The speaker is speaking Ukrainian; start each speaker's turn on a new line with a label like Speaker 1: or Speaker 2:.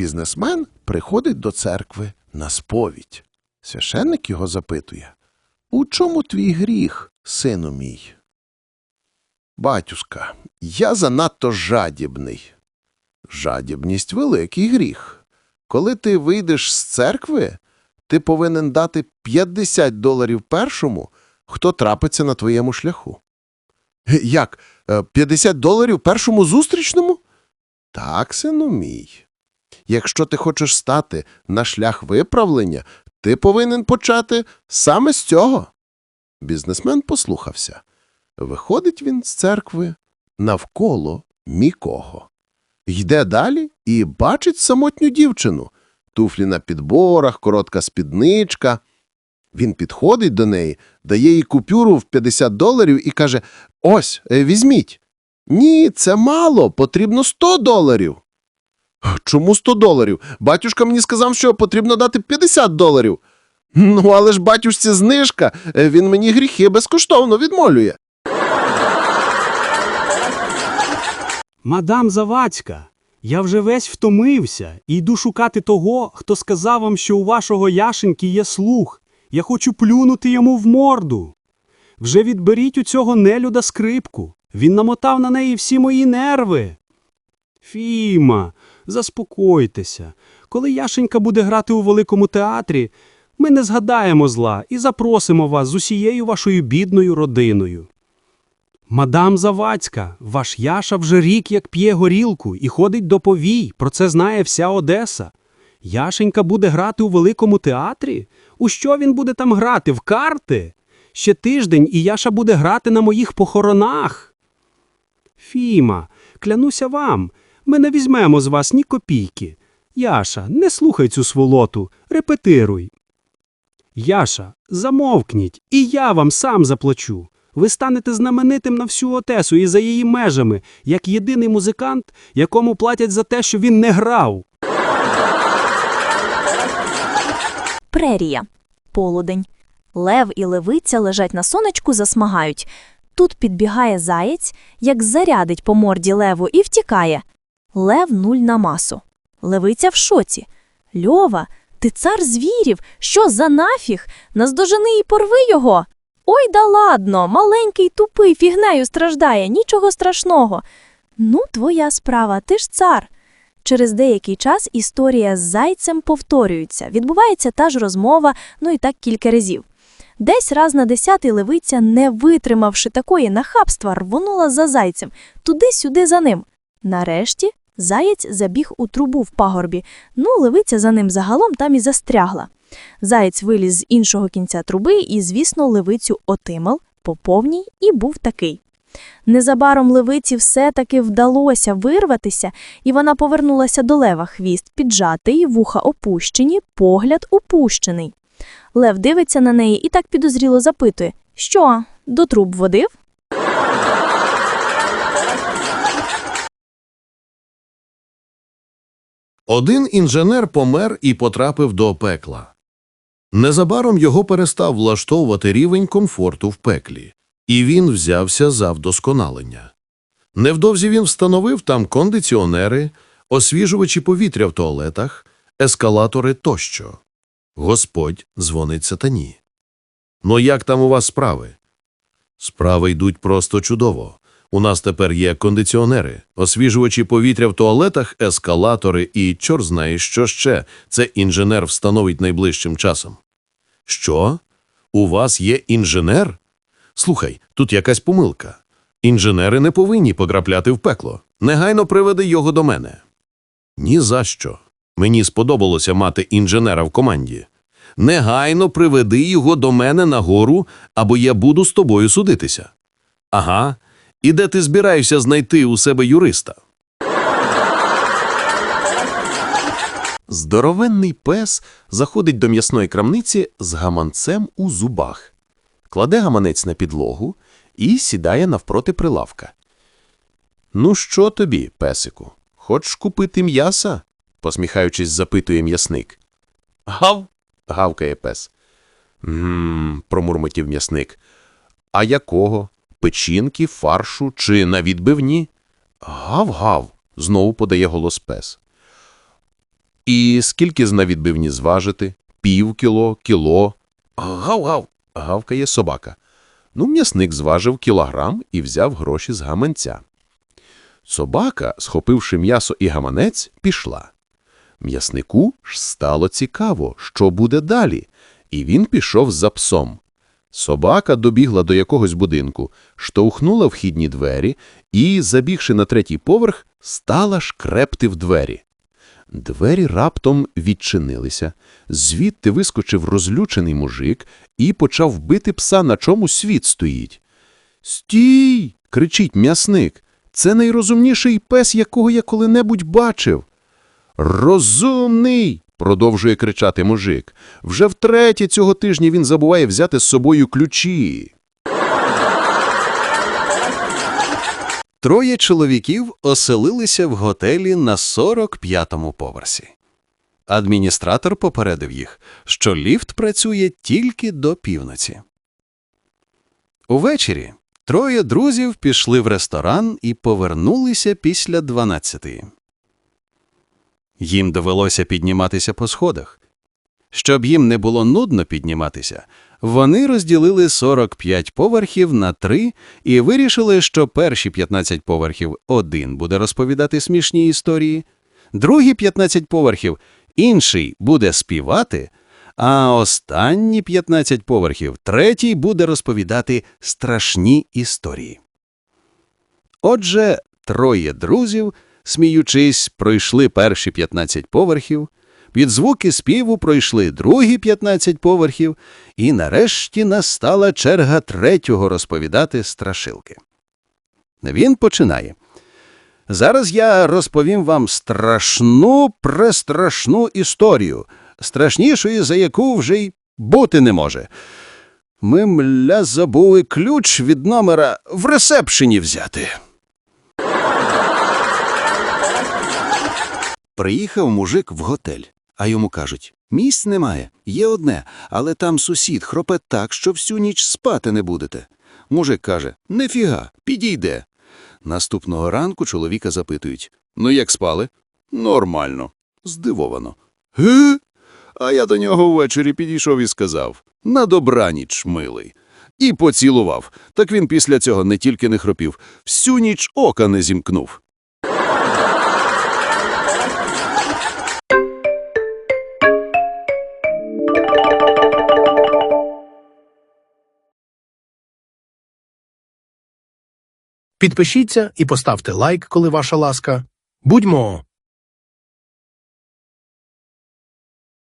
Speaker 1: Бізнесмен приходить до церкви на сповідь. Священник його запитує У чому твій гріх, сину мій? Батюшка, я занадто жадібний. Жадібність великий гріх. Коли ти вийдеш з церкви, ти повинен дати 50 доларів першому, хто трапиться на твоєму шляху. Як? Е, 50 доларів першому зустрічному? Так, сину мій. Якщо ти хочеш стати на шлях виправлення, ти повинен почати саме з цього. Бізнесмен послухався. Виходить він з церкви навколо нікого. Йде далі і бачить самотню дівчину. Туфлі на підборах, коротка спідничка. Він підходить до неї, дає їй купюру в 50 доларів і каже: Ось, е, візьміть. Ні, це мало, потрібно 100 доларів. Чому 100 доларів? Батюшка мені сказав, що потрібно дати 50 доларів. Ну, але ж батюшці знижка, е, він мені гріхи безкоштовно відмолює.
Speaker 2: Мадам Завадська, я вже весь втомився і йду шукати того, хто сказав вам, що у вашого Яшеньки є слух. Я хочу плюнути йому в морду. Вже відберіть у цього нелюда скрипку. Він намотав на неї всі мої нерви. Фіма, заспокойтеся. Коли Яшенька буде грати у великому театрі, ми не згадаємо зла і запросимо вас з усією вашою бідною родиною. Мадам Завадська, ваш Яша вже рік як п'є горілку і ходить до повій, про це знає вся Одеса. Яшенька буде грати у великому театрі? У що він буде там грати? В карти? Ще тиждень, і Яша буде грати на моїх похоронах. Фіма, клянуся вам, ми не візьмемо з вас ні копійки. Яша, не слухай цю сволоту, репетируй. Яша, замовкніть, і я вам сам заплачу. Ви станете знаменитим на всю Отесу і за її межами, як єдиний музикант, якому платять за те, що він не грав.
Speaker 3: Прерія. Полудень. Лев і левиця лежать на сонечку, засмагають. Тут підбігає заєць, як зарядить по морді леву і втікає. Лев нуль на масу. Левиця в шоці. Льова, ти цар звірів, що за нафіг? Наздожени і порви його. Ой, да ладно, маленький тупий фігнею страждає, нічого страшного. Ну, твоя справа, ти ж цар. Через деякий час історія з зайцем повторюється. Відбувається та ж розмова, ну і так кілька разів. Десь раз на десятий левиця, не витримавши такої нахабства, рвонула за зайцем, туди-сюди за ним. Нарешті заєць забіг у трубу в пагорбі, ну, левиця за ним загалом там і застрягла. Заєць виліз з іншого кінця труби і, звісно, левицю отимав по повній і був такий. Незабаром левиці все-таки вдалося вирватися, і вона повернулася до лева хвіст піджатий, вуха опущені, погляд опущений. Лев дивиться на неї і так підозріло запитує Що, до труб водив?
Speaker 4: Один інженер помер і потрапив до пекла. Незабаром його перестав влаштовувати рівень комфорту в пеклі, і він взявся за вдосконалення. Невдовзі він встановив там кондиціонери, освіжувачі повітря в туалетах, ескалатори тощо. Господь дзвонить сатані. Ну як там у вас справи? Справи йдуть просто чудово. У нас тепер є кондиціонери, освіжувачі повітря в туалетах, ескалатори і чор знає, що ще це інженер встановить найближчим часом. Що? У вас є інженер? Слухай, тут якась помилка. Інженери не повинні потрапляти в пекло. Негайно приведи його до мене. Ні за що. Мені сподобалося мати інженера в команді. Негайно приведи його до мене на гору, або я буду з тобою судитися. Ага. І де ти збираєшся знайти у себе юриста?
Speaker 1: Здоровенний пес заходить до м'ясної крамниці з гаманцем у зубах, кладе гаманець на підлогу і сідає навпроти прилавка. Ну, що тобі, песику? Хочеш купити м'яса? посміхаючись, запитує м'ясник. Гав. гавкає пес. Мм, промурмотів м'ясник. А якого? Печінки, фаршу чи на відбивні? Гав-гав, знову подає голос пес. І скільки з на відбивні зважити? Пів кіло, кіло. Гав-гав, гавкає собака. Ну, м'ясник зважив кілограм і взяв гроші з гаманця. Собака, схопивши м'ясо і гаманець, пішла. М'яснику ж стало цікаво, що буде далі, і він пішов за псом. Собака добігла до якогось будинку, штовхнула вхідні двері і, забігши на третій поверх, стала шкрепти в двері. Двері раптом відчинилися, звідти вискочив розлючений мужик і почав бити пса, на чому світ стоїть. Стій! кричить м'ясник. Це найрозумніший пес, якого я коли-небудь бачив. Розумний. Продовжує кричати мужик. Вже втретє цього тижня він забуває взяти з собою ключі.
Speaker 5: Троє чоловіків оселилися в готелі на 45-му поверсі. Адміністратор попередив їх, що ліфт працює тільки до півночі. Увечері троє друзів пішли в ресторан і повернулися після 12-ї. Їм довелося підніматися по сходах. Щоб їм не було нудно підніматися, вони розділили 45 поверхів на три і вирішили, що перші 15 поверхів один буде розповідати смішні історії, другі 15 поверхів інший буде співати, а останні 15 поверхів третій буде розповідати страшні історії. Отже, троє друзів, сміючись, пройшли перші 15 поверхів, під звуки співу пройшли другі 15 поверхів, і нарешті настала черга третього розповідати страшилки. Він починає. Зараз я розповім вам страшну, престрашну історію, страшнішої, за яку вже й бути не може. Ми, мля, забули ключ від номера в ресепшені взяти.
Speaker 6: Приїхав мужик в готель, а йому кажуть, місць немає, є одне, але там сусід хропе так, що всю ніч спати не будете. Мужик каже, нефіга, підійде. Наступного ранку чоловіка запитують, ну як спали? Нормально. Здивовано. Ге? А я до нього ввечері підійшов і сказав, на добраніч, милий. І поцілував. Так він після цього не тільки не хропів, всю ніч ока не зімкнув.
Speaker 7: Підпишіться і поставте лайк, коли ваша ласка. Будьмо!